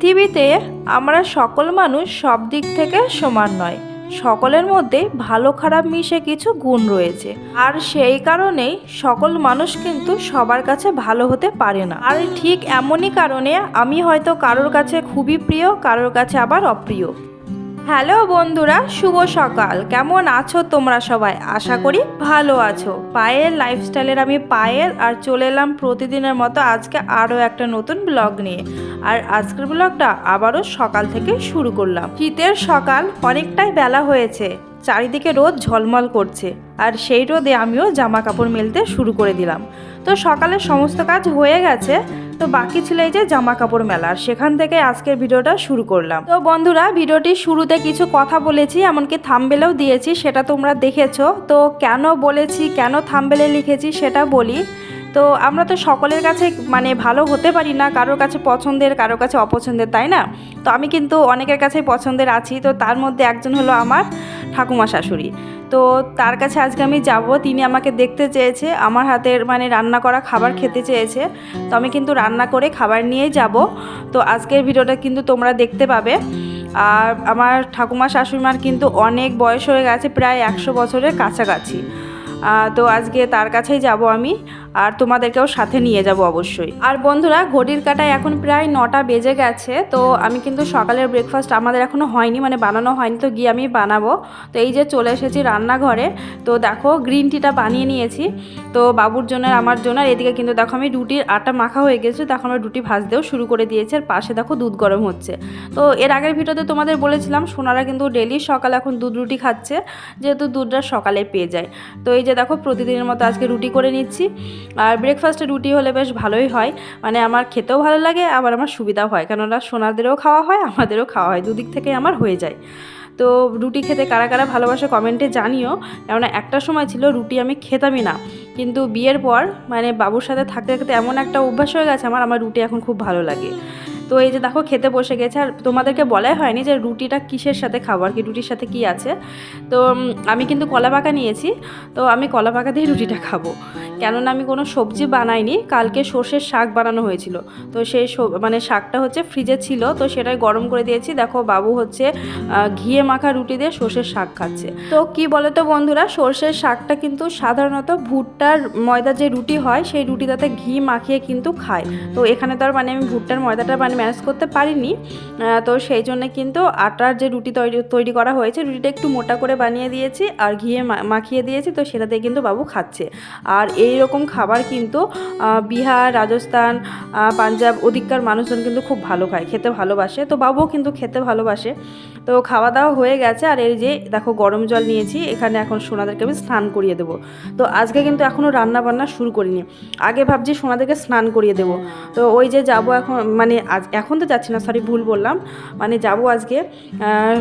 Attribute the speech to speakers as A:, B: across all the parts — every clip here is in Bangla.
A: পৃথিবীতে আমরা সকল মানুষ সব দিক থেকে সমান নয়। সকলের মধ্যে ভালো খারাপ মিশে কিছু গুণ রয়েছে। আর সেই কারণেই সকল মানুষ কিন্তু সবার কাছে ভালো হতে পারে না। আর ঠিক এমনই কারণে আমি হয়তো কারোর কাছে খুবই প্রিয়, কারোর কাছে আবার অপ্রিয়। হ্যালো বন্ধুরা, শুভ সকাল। কেমন আছো তোমরা সবাই? আশা করি ভালো আছো। পায়েল লাইফস্টাইলের আমি পায়েল, আর চলে এলাম প্রতিদিনের মতো আজকে আরও একটা নতুন ব্লগ নিয়ে। আর আজকের ব্লগটা আবারও সকাল থেকে শুরু করলাম। শীতের সকাল অনেকটাই বেলা হয়েছে। চারিদিকে রোদ ঝলমল করছে, আর সেই রোদে আমিও জামা কাপড় মেলতে শুরু করে দিলাম। তো সকালে সমস্ত কাজ হয়ে গেছে, তো বাকি ছিল এই যে জামা কাপড় মেলার সেখান থেকে আজকের ভিডিওটা শুরু করলাম। তো বন্ধুরা, ভিডিওটির শুরুতে কিছু কথা বলেছি, এমনকি থামবেলেও দিয়েছি, সেটা তোমরা দেখেছ। তো কেন বলেছি, কেন থামবেলে লিখেছি সেটা বলি। তো আমরা তো সকলের কাছে মানে ভালো হতে পারি না, কারোর কাছে পছন্দের, কারোর কাছে অপছন্দের, তাই না? তো আমি কিন্তু অনেকের কাছেই পছন্দের আছি, তো তার মধ্যে একজন হলো আমার ঠাকুমা শাশুড়ি। তো তার কাছে আজকে আমি যাব, তিনি আমাকে দেখতে চেয়েছে, আমার হাতের মানে রান্না করা খাবার খেতে চেয়েছে, তো আমি কিন্তু রান্না করে খাবার নিয়েই যাব। তো আজকের ভিডিওটা কিন্তু তোমরা দেখতে পাবে। আর আমার ঠাকুমা শাশুড়িমার কিন্তু অনেক বয়স হয়ে গেছে, প্রায় একশো বছরের কাছাকাছি। তো আজকে তার কাছেই যাব আমি। আর তোমাদেরকেও সাথে নিয়ে যাব অবশ্যই। আর বন্ধুরা, ঘড়ির কাটায় এখন প্রায় নটা বেজে গেছে, তো আমি কিন্তু সকালের ব্রেকফাস্ট আমাদের এখনও হয়নি মানে বানানো হয়নি, তো গিয়ে আমি বানাবো। তো এই যে চলে এসেছি রান্নাঘরে, তো দেখো গ্রিন টিটা বানিয়ে নিয়েছি। তো বাবুর জন্য আমার জন্য এদিকে কিন্তু দেখো আমি রুটির আটা মাখা হয়ে গেছে তখন আমি রুটি ভাজতেও শুরু করে দিয়েছি, আর পাশে দেখো দুধ গরম হচ্ছে। তো এর আগের ভিডিওতে তোমাদের বলেছিলাম, সোনারা কিন্তু ডেলি সকালে এখন দুধ রুটি খাচ্ছে, যেহেতু দুধটা সকালে পেয়ে যায়। তো এই যে দেখো, প্রতিদিনের মতো আজকে রুটি করে নিচ্ছি। আর ব্রেকফাস্টে রুটি হলে বেশ ভালোই হয়। মানে আমার খেতেও ভালো লাগে, আবার আমার সুবিধাও হয়। কেননা সোনাদেরও খাওয়া হয়, আমাদেরও খাওয়া হয়। দুদিক থেকে আমার হয়ে যায়। তো রুটি খেতে কারা কারা ভালোবাসে কমেন্টে জানিও। কেননা একটা সময় ছিল রুটি আমি খেতামই না। কিন্তু বিয়ের পর মানে বাবুর সাথে থাকতে থাকতে এমন একটা অভ্যাস হয়ে গেছে আমার আমার রুটি এখন খুব ভালো লাগে। তো এই যে দেখো, খেতে বসে গেছে। আর তোমাদেরকে বলাই হয়নি যে রুটিটা কিসের সাথে খাব আর কি, রুটির সাথে কি আছে। তো আমি কিন্তু কলা পাকা নিয়েছি, তো আমি কলা পাকা দিয়ে রুটিটা খাব। কেননা আমি কোনো সবজি বানাইনি, কালকে সর্ষের শাক বানানো হয়েছিল। তো সেই মানে শাকটা হচ্ছে ফ্রিজে ছিল, তো সেটাই গরম করে দিয়েছি। দেখো, বাবু হচ্ছে ঘিয়ে মাখা রুটি দিয়ে সর্ষের শাক খাচ্ছে। তো কি বলে তো বন্ধুরা, সর্ষের শাকটা কিন্তু সাধারণত ভুট্টার ময়দা যে রুটি হয়, সেই রুটিটাতে ঘি মাখিয়ে কিন্তু খায়। তো এখানে তো আর মানে আমি ভুট্টার ময়দাটা মানে ম্যানেজ করতে পারিনি তো সেই জন্য কিন্তু আটার যে রুটি তৈরি তৈরি করা হয়েছে, রুটিটা একটু মোটা করে বানিয়ে দিয়েছি আর ঘিয়ে মাখিয়ে দিয়েছি, তো সেটা দিয়ে কিন্তু বাবু খাচ্ছে। আর এই রকম খাবার কিন্তু বিহার, রাজস্থান পাঞ্জাব ওদিককার মানুষজন কিন্তু খুব ভালো খায়, খেতে ভালোবাসে, তো বাবুও কিন্তু খেতে ভালোবাসে। তো খাওয়া দাওয়া হয়ে গেছে আর এই যে দেখো গরম জল নিয়েছি, এখানে এখন সোনাদেরকে আমি স্নান করিয়ে দেবো। তো আজকে কিন্তু এখনও রান্না বান্না শুরু করিনি, আগে ভাবছি সোনাদেরকে স্নান করিয়ে দেবো। তো ওই যে যাব এখন মানে আজ এখন তো যাচ্ছি না সরি ভুল বললাম। মানে যাব আজকে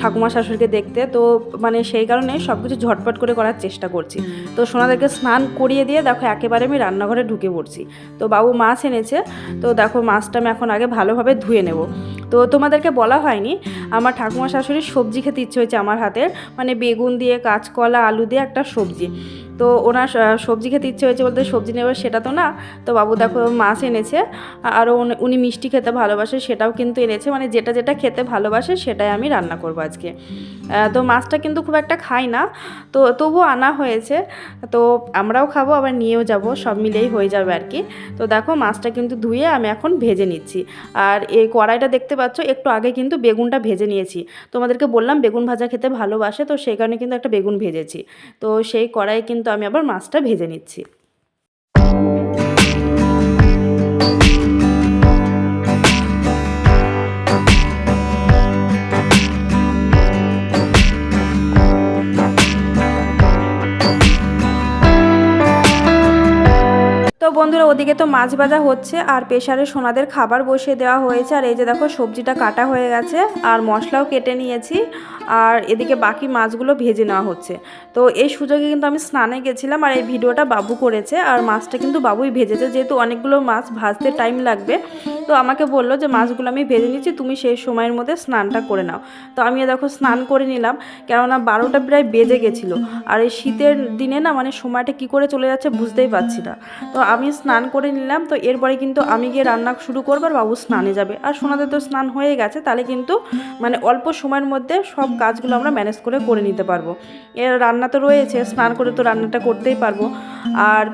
A: ঠাকুমা শাশুড়িকে দেখতে। তো মানে সেই কারণে সব কিছু ঝটপট করে করার চেষ্টা করছি। তো সোনাদেরকে স্নান করিয়ে দিয়ে দেখো একেবারে আমি রান্নাঘরে ঢুকে পড়ছি। তো বাবু মাছ এনেছে। তো দেখো মাছটা আমি এখন আগে ভালোভাবে ধুয়ে নেব। তো তোমাদেরকে বলা হয়নি, আমার ঠাকুমা শাশুড়ির সবজি খেতে ইচ্ছে হয়েছে আমার হাতের। মানে বেগুন দিয়ে, কাঁচকলা, আলু দিয়ে একটা সবজি। তো ওনার সবজি খেতে ইচ্ছে হয়েছে বলতে সবজি নেবে সেটা তো না। তো বাবু দেখো মাছ এনেছে আরও উনি মিষ্টি খেতে ভালোবাসে, সেটাও কিন্তু এনেছে। মানে যেটা যেটা খেতে ভালোবাসে, সেটাই আমি রান্না করব আজকে। তো মাছটা কিন্তু খুব একটা খাই না। তো তবুও আনা হয়েছে। তো আমরাও খাব, আবার নিয়েও যাব, সব মিলেই হয়ে যাবে আর কি। তো দেখো মাছটা কিন্তু ধুয়ে আমি এখন ভেজে নিচ্ছি। আর এই কড়াইটা দেখতে পাচ্ছ, একটু আগে কিন্তু বেগুনটা ভেজে নিয়েছি। তোমাদেরকে বললাম, বেগুন ভাজা খেতে ভালোবাসে, তো সেই কারণে কিন্তু একটা বেগুন ভেজেছি। তো সেই কড়াই কিন্তু আমি আবার মাছটা ভেজে নিচ্ছি। বন্ধুরা, ওদিকে তো মাছ ভাজা হচ্ছে আর প্রেশারে সোনাদের খাবার বসিয়ে দেওয়া হয়েছে। আর এই যে দেখো, সবজিটা কাটা হয়ে গেছে আর মশলাও কেটে নিয়েছি আর এদিকে বাকি মাছগুলো ভেজে নেওয়া হচ্ছে। তো এই সুযোগে কিন্তু আমি স্নানে গেছিলাম আর এই ভিডিওটা বাবু করেছে আর মাছটা কিন্তু বাবুই ভেজেছে। যেহেতু অনেকগুলো মাছ ভাজতে টাইম লাগবে, তো আমাকে বলল যে মাছগুলো আমি ভেজে নিচ্ছি, তুমি সেই সময়ের মধ্যে স্নানটা করে নাও। তো আমি দেখো স্নান করে নিলাম, কেননা বারোটা প্রায় বেজে গেছিল। আর এই শীতের দিনে না মানে সময়টা কি করে চলে যাচ্ছে বুঝতেই পারছি না। তো আমি
B: স্নান করে নিলাম, তো এরপরে কিন্তু আমি গিয়ে রান্না শুরু করব আর বাবু স্নানে যাবে। আর সোনাদের তো স্নান হয়ে গেছে, তাহলে কিন্তু মানে অল্প সময়ের মধ্যে সব কাজগুলো আমরা ম্যানেজ করে করে নিতে পারব। এর রান্না তো রয়েছে, স্নান করে তো রান্নাটা করতেই পারব। আর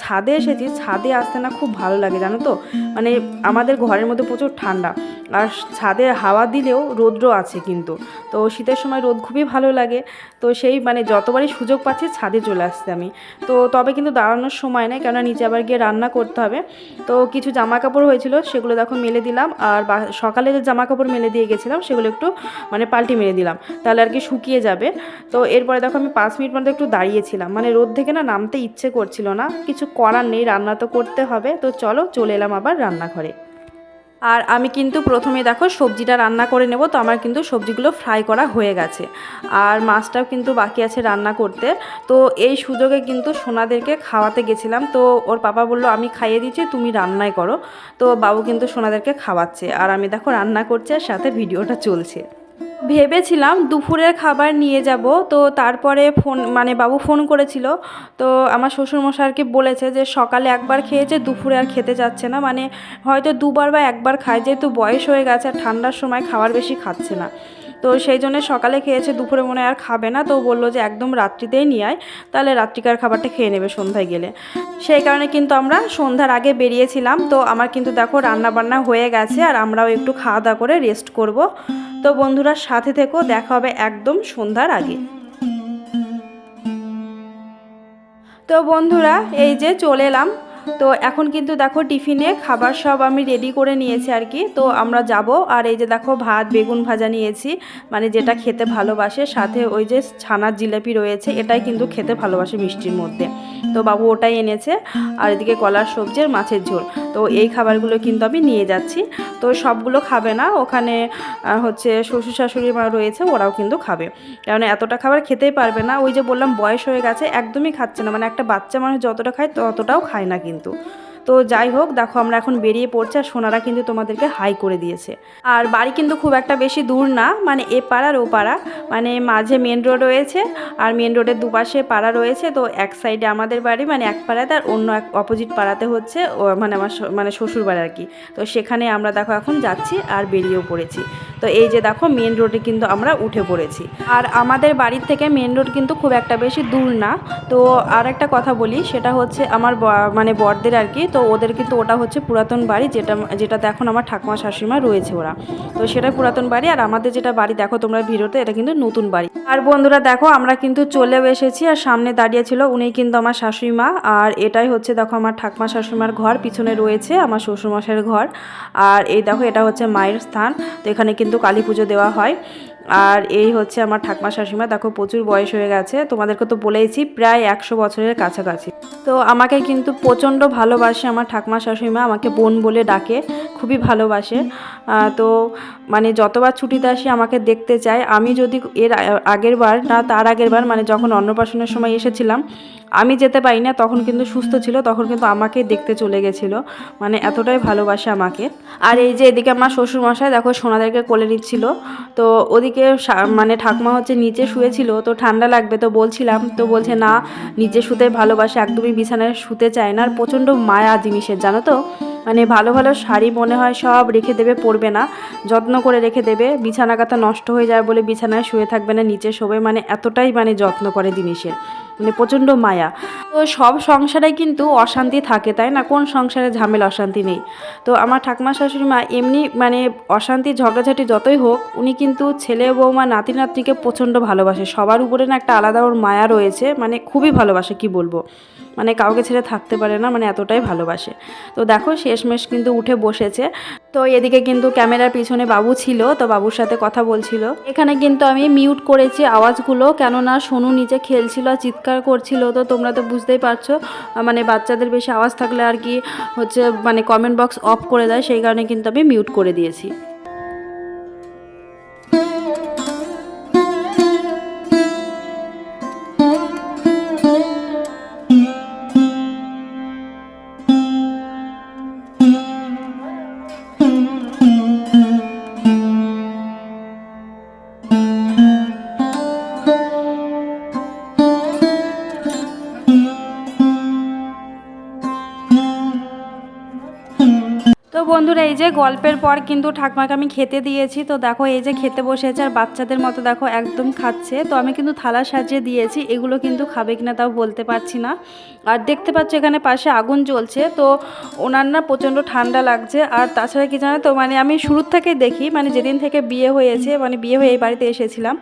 B: ছাদে এসেছি, ছাদে আসতে না খুব ভালো লাগে, জানো তো? মানে আমাদের ঘরের মধ্যে প্রচুর ঠান্ডা। আর ছাদে হাওয়া দিলেও রৌদ্র আছে কিন্তু। তো শীতের সময় রোদ খুবই ভালো লাগে। তো সেই মানে যতবারই সুযোগ পাচ্ছি ছাদে চলে আসতে আমি। তো তবে কিন্তু দাঁড়ানোর সময় নেই, কেননা নিচে আবার গিয়ে রান্না করতে হবে। তো কিছু জামা কাপড় হয়েছিল, সেগুলো দেখো মেলে দিলাম। আর সকালে যে জামা কাপড় মেলে দিয়ে গেছিলাম, সেগুলো একটু মানে পাল্টি মেরে দিলাম। তাহলে আর কি শুকিয়ে যাবে। তো এরপরে দেখো আমি পাঁচ মিনিট মধ্যে একটু দাঁড়িয়েছিলাম। মানে রোদ থেকে না নামতে ইচ্ছে করছিল না। কিছু করার নেই, রান্না তো করতে হবে। তো চলো চলে এলাম আবার রান্নাঘরে। আর আমি কিন্তু প্রথমে দেখো সবজিটা রান্না করে নেব, তো আমার কিন্তু সবজিগুলো ফ্রাই করা হয়ে গেছে। আর মাছটাও কিন্তু বাকি আছে রান্না করতে। তো এই সুযোগে কিন্তু সোনাদেরকে খাওয়াতে গেছিলাম, তো ওর পাপা বলল, আমি খাইয়ে দিচ্ছি, তুমি রান্নাই করো। তো বাবু কিন্তু সোনাদেরকে খাওয়াচ্ছে। আর আমি দেখো রান্না করছি আর সাথে ভিডিওটা চলছে। ভেবেছিলাম দুপুরের খাবার নিয়ে যাব। তো তারপরে ফোন মানে বাবু ফোন করেছিল। তো আমার শ্বশুরমশাইকে বলেছে যে সকালে একবার খেয়েছে, দুপুরে আর খেতে যাচ্ছে না। মানে হয়তো দুবার বা একবার খায়, যেহেতু বয়স হয়ে গেছে আর ঠান্ডার সময় খাবার বেশি খাচ্ছে না। তো সেই জন্য সকালে খেয়েছে, দুপুরে মনে আর খাবে না। তো বলল যে, একদম রাত্রিতেই নিয়ে আয়, তাহলে রাত্রিকার খাবারটা খেয়ে নেবে সন্ধ্যায় গেলে। সেই কারণে কিন্তু আমরা সন্ধ্যার আগে বেরিয়েছিলাম। তো আমার কিন্তু দেখো রান্না বান্না হয়ে গেছে, আর আমরাও একটু খাওয়া দাওয়া করে রেস্ট করব। তো বন্ধুরা, সাথে থেকেও দেখা হবে একদম সন্ধ্যার আগে। তো বন্ধুরা, এই যে চলে এলাম। তো এখন কিন্তু দেখো টিফিনে খাবার সব আমি রেডি করে নিয়েছি আর কি। তো আমরা যাব আর এই যে দেখো ভাত, বেগুন ভাজা নিয়েছি। মানে যেটা খেতে ভালোবাসে, সাথে ওই যে ছানার জিলাপি রয়েছে, এটাই কিন্তু খেতে ভালোবাসে মিষ্টির মধ্যে। তো বাবু ওটাই এনেছে। আর এদিকে কলার সবজি আর মাছের ঝোল। তো এই খাবারগুলো কিন্তু আমি নিয়ে যাচ্ছি। তো সবগুলো খাবে না, ওখানে হচ্ছে শ্বশুর শাশুড়ি মা রয়েছে, ওরাও কিন্তু খাবে। কারণ এতটা খাবার খেতেই পারবে না। ওই যে বললাম বয়স হয়ে গেছে, একদমই খাচ্ছে না। মানে একটা বাচ্চা মানুষ যতটা খায়, ততটাও খায় না কিন্তু কিন্তু। তো যাই হোক, দেখো আমরা এখন বেরিয়ে পড়ছি আর সোনারা কিন্তু তোমাদেরকে হাই করে দিয়েছে। আর বাড়ি কিন্তু খুব একটা বেশি দূর না মানে এ পাড়ার ও পাড়া। মানে মাঝে মেন রোড রয়েছে আর মেন রোডের দুপাশে পাড়া রয়েছে, তো এক সাইডে আমাদের বাড়ি মানে এক পাড়াতে আর অন্য এক অপোজিট পাড়াতে হচ্ছে মানে আমার মানে শ্বশুর বাড়ি আর কি। তো সেখানে আমরা দেখো এখন যাচ্ছি আর বেরিয়েও পড়েছি। তো এই যে দেখো মেন রোডে কিন্তু আমরা উঠে পড়েছি। আর আমাদের বাড়ির থেকে মেন রোড কিন্তু খুব একটা বেশি দূর না। তো আর একটা কথা বলি, সেটা হচ্ছে আমার মানে বরদের আর কি তো ওদের কিন্তু ওটা হচ্ছে পুরাতন বাড়ি যেটা, যেটাতে এখন আমার ঠাকুমা, শাশুড়িমা রয়েছে ওরা। তো সেটা পুরাতন বাড়ি আর আমাদের যেটা বাড়ি, দেখো তোমরা ভিডিওতে, এটা কিন্তু নতুন বাড়ি। আর বন্ধুরা দেখো, আমরা কিন্তু চলেও এসেছি আর সামনে দাঁড়িয়ে ছিল উনি কিন্তু আমার শাশুড়িমা। আর এটাই হচ্ছে, দেখো আমার ঠাকুমা, শাশুড়িমার ঘর, পিছনে রয়েছে আমার শ্বশুরমশাইয়ের ঘর। আর এই দেখো, এটা হচ্ছে মায়ের স্থান। তো এখানে কিন্তু কালী পুজো দেওয়া হয়। আর এই হচ্ছে আমার ঠাকমা শাশুড়িমা। দেখো, প্রচুর বয়স হয়ে গেছে। তোমাদেরকে তো বলেইছি, প্রায় একশো বছরের কাছাকাছি। তো আমাকে কিন্তু প্রচণ্ড ভালোবাসে আমার ঠাকমা শাশুড়িমা, আমাকে বোন বলে ডাকে, খুবই ভালোবাসে। তো মানে যতবার ছুটিতে আসি, আমাকে দেখতে চায়। আমি যদি এর আগের বার না, তার আগের বার মানে যখন অন্নপ্রাশনের সময় এসেছিলাম আমি যেতে পারি না তখন কিন্তু সুস্থ ছিল তখন কিন্তু আমাকে দেখতে চলে গেছিল। মানে এতটাই ভালোবাসে আমাকে। আর এই যে এদিকে আমার শ্বশুরমশাই দেখো সোনাদেরকে কোলে নিচ্ছিল। তো ওদিকে মানে ঠাকুমা হচ্ছে নিচে শুয়েছিল তো ঠান্ডা লাগবে তো বলছিলাম। তো বলছে না নিচে শুতে ভালোবাসে একদমই বিছানায় শুতে চায় না। আর প্রচণ্ড মায়া জিনিসের জানো তো? মানে ভালো ভালো শাড়ি মনে হয় সব রেখে দেবে পরবে না। যত্ন করে রেখে দেবে। বিছানা কাতা নষ্ট হয়ে যায় বলে বিছানায় শুয়ে থাকবে না নিচে শোবে। মানে এতটাই মানে যত্ন করে জিনিসের। মানে প্রচণ্ড মায়া। তো সব সংসারে কিন্তু অশান্তি থাকে, তাই না? কোন সংসারে ঝামেলা, অশান্তি নেই। তো আমার ঠাকুমা শাশুড়ি মা এমনি মানে অশান্তি, ঝগড়াঝাটি যতই হোক, উনি কিন্তু ছেলে, বৌমা নাতি নাতনিকে প্রচণ্ড ভালোবাসে। সবার উপরে না একটা আলাদা ওর মায়া রয়েছে মানে খুবই ভালোবাসে, কি বলব? মানে কাউকে ছেড়ে থাকতে পারে না মানে এতটাই ভালোবাসে। তো দেখো, শেষমেশ কিন্তু উঠে বসেছে। তো এদিকে কিন্তু ক্যামেরার পিছনে বাবু ছিল, তো বাবুর সাথে কথা বলছিল। এখানে কিন্তু আমি মিউট করেছি আওয়াজগুলো, কেননা সোনু নিচে খেলছিল আর চিৎকার করছিল, তো তোমরা তো বুঝতেই পারছ মানে বাচ্চাদের বেশি আওয়াজ থাকলে আর কি হচ্ছে মানে কমেন্ট বক্স অফ করে দেয়, সেই কারণে কিন্তু আমি মিউট করে দিয়েছি। এই যে গল্পের পর কিন্তু ঠাকমাকে আমি খেতে দিয়েছি। তো দেখো এই যে খেতে বসেছে আর বাচ্চাদের মতো দেখো একদম খাচ্ছে। তো আমি কিন্তু থালা সাজিয়ে দিয়েছি, এগুলো কিন্তু খাবে কিনা তাও বলতে পারছি না। আর দেখতে পাচ্ছ এখানে পাশে আগুন জ্বলছে, তো ওনার না প্রচণ্ড ঠান্ডা লাগছে। আর তাছাড়া কি জানো তো মানে আমি শুরুর থেকে দেখি মানে যেদিন থেকে বিয়ে হয়েছে মানে বিয়ে হয়ে এই বাড়িতে এসেছিলাম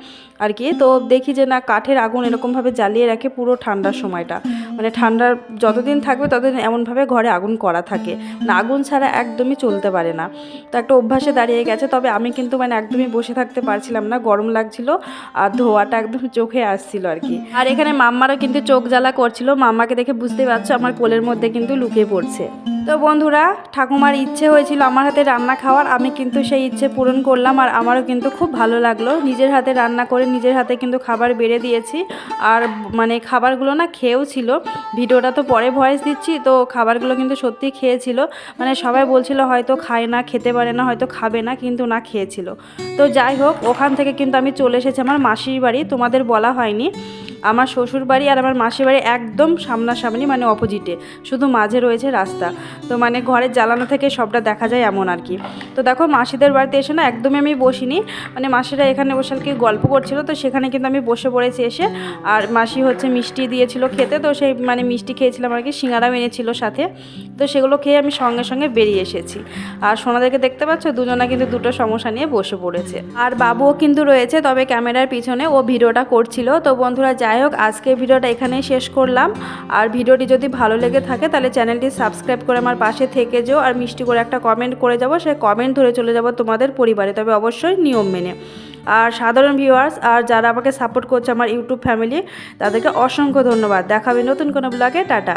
B: আর কি। তো দেখি যে না, কাঠের আগুন এরকমভাবে জ্বালিয়ে রাখে পুরো ঠান্ডার সময়টা। মানে ঠান্ডার যতদিন থাকবে ততদিন এমনভাবে ঘরে আগুন করা থাকে। না, আগুন ছাড়া একদমই চলতে পারে না। তো একটা অভ্যাসে দাঁড়িয়ে গেছে, তবে আমি কিন্তু মানে একদমই বসে থাকতে পারছিলাম না, গরম লাগছিল আর ধোয়াটা একদম চোখে আসছিল আর কি। আর এখানে মাম্মারও কিন্তু চোখ জ্বালা করছিল। মাম্মাকে দেখে বুঝতে পারছ আমার কোলের মধ্যে কিন্তু লুকিয়ে পড়ছে। তো বন্ধুরা, ঠাকুমার ইচ্ছে হয়েছিল আমার হাতে রান্না খাওয়ার। আমি কিন্তু সেই ইচ্ছে পূরণ করলাম আর আমারও কিন্তু খুব ভালো লাগল। নিজের হাতে রান্না করে নিজের হাতে কিন্তু খাবার বেড়ে দিয়েছি। আর মানে খাবারগুলো না খেয়েও ছিল। ভিডিওটা তো পরে ভয়েস দিচ্ছি, তো খাবারগুলো কিন্তু সত্যি খেয়েছিল। মানে সবাই বলছিল হয়তো খায় না, খেতে পারে না, হয়তো খাবে না, কিন্তু না খেয়েছিল। তো যাই হোক, ওখান থেকে কিন্তু আমি চলে এসেছি আমার মাসির বাড়ি। তোমাদের বলা হয়নি। আমার শ্বশুর বাড়ি আর আমার মাসির বাড়ি একদম সামনাসামনি মানে অপোজিটে শুধু মাঝে রয়েছে রাস্তা। তো মানে ঘরের জ্বালানো থেকে সবটা দেখা যায় এমন আর কি। তো দেখো, মাসিদের বাড়িতে এসে না একদমই আমি বসিনি। মানে মাসিরা এখানে বসে আর কি গল্প করছিল। তো সেখানে কিন্তু আমি বসে পড়েছি এসে। আর মাসি হচ্ছে মিষ্টি দিয়েছিল খেতে, তো সেই মানে মিষ্টি খেয়েছিলাম আর কি, সিঙ্গারাও এনেছিল সাথে। তো সেগুলো খেয়ে আমি সঙ্গে সঙ্গে বেরিয়ে এসেছি। আর সোনাদেরকে দেখতে পাচ্ছ? দুজনা কিন্তু দুটো সমস্যা নিয়ে বসে পড়েছে। আর বাবুও কিন্তু রয়েছে, তবে ক্যামেরার পিছনে ও ভিডিওটা করছিল। তো বন্ধুরা, যাই হোক আজকে ভিডিওটা এখানেই শেষ করলাম। আর ভিডিওটি যদি ভালো লেগে থাকে, তাহলে চ্যানেলটি সাবস্ক্রাইব করে আমার পাশে থেকে যেও। আর মিষ্টি করে একটা কমেন্ট করে যাব, সে কমেন্ট ধরে চলে যাব তোমাদের পরিবারে। তবে অবশ্যই নিয়ম মেনে। আর সাধারণ ভিউয়ার্স আর যারা আমাকে সাপোর্ট করছে আমার ইউটিউব ফ্যামিলি তাদেরকে অসংখ্য ধন্যবাদ। দেখাবে নতুন কোনো ব্লগে টাটা।